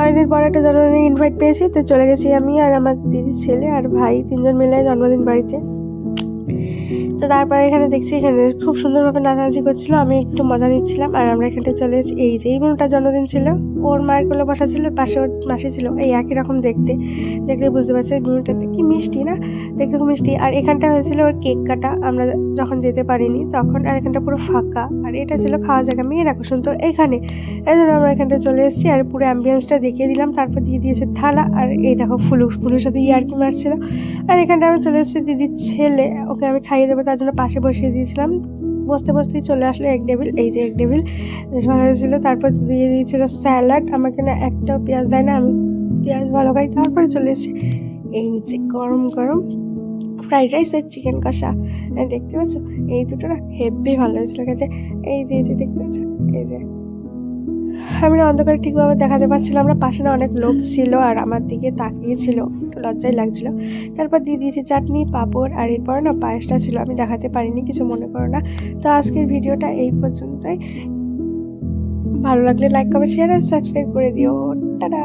অনেকদিন পর একটা জন্মদিন ইনভাইট পেয়েছি, তো চলে গেছি আমি আর আমার দিদির ছেলে আর ভাই তিনজন মিলে জন্মদিন বাড়িতে। তো তারপরে এখানে দেখছি এখানে খুব সুন্দরভাবে নাচানাচি করছিল, আমি একটু মজা নিচ্ছিলাম আর আমরা এখানটা চলে এসেছি। এই যে, এই বোনটার জন্মদিন ছিল, ওর মায়ের কোলে বসা ছিল পাশে ওর মাসি ছিল। এই একই রকম দেখতে, দেখলে বুঝতে পারছি এই বোনটাতে কি মিষ্টি না? দেখতে খুব মিষ্টি। আর এখানটা হয়েছিল ওর কেক কাটা, আমরা যখন যেতে পারিনি তখন, আর এখানটা পুরো ফাঁকা। আর এটা ছিল খাওয়া জায়গা, মেয়ের আকর্ষণ। তো এখানে, এই জন্য আমরা এখানটা চলে এসেছি আর পুরো অ্যাম্বিয়েন্সটা দেখিয়ে দিলাম। তারপর দিয়ে দিয়েছে থালা, আর এই দেখো ফুলু, ফুলুর সাথে ইয়ার্কি মারছিল। আর এখানটা আমি চলে এসেছি দিদির ছেলে, ওকে আমি খাইয়ে দেবো তার জন্য পাশে বসিয়ে দিয়েছিলাম। বসতে বসতেই চলে আসলো এক ডেভিল এই যে এক ডেভিল ভালো হয়েছিল। তারপর দিয়ে দিয়েছিল স্যালাড আমাকে না একটাও পেঁয়াজ দেয় না। আমি পেঁয়াজ ভালো খাই। তারপরে চলে এসেছি। এই নিচে গরম গরম ফ্রাইড রাইস আর চিকেন কষা। দেখতে পাচ্ছ? এই দুটো না হেভি ভালো হয়েছিল খেতে। এই যে এই যে, দেখতে পাচ্ছ? এই যে। আমি না অন্ধকারে ঠিকভাবে দেখাতে পারছিলাম না। পাশে না অনেক লোক ছিল আর আমার দিকে তাকিয়েছিল একটু লজ্জাই লাগছিল। তারপর দিয়ে দিয়েছি চাটনি, পাঁপড় আর এরপর না পায়েসটা ছিল। আমি দেখাতে পারিনি, কিছু মনে করো না। তো আজকের ভিডিওটা এই পর্যন্তই। ভালো লাগলে লাইক কমেন্ট শেয়ার আর সাবস্ক্রাইব করে দিও। টাটা!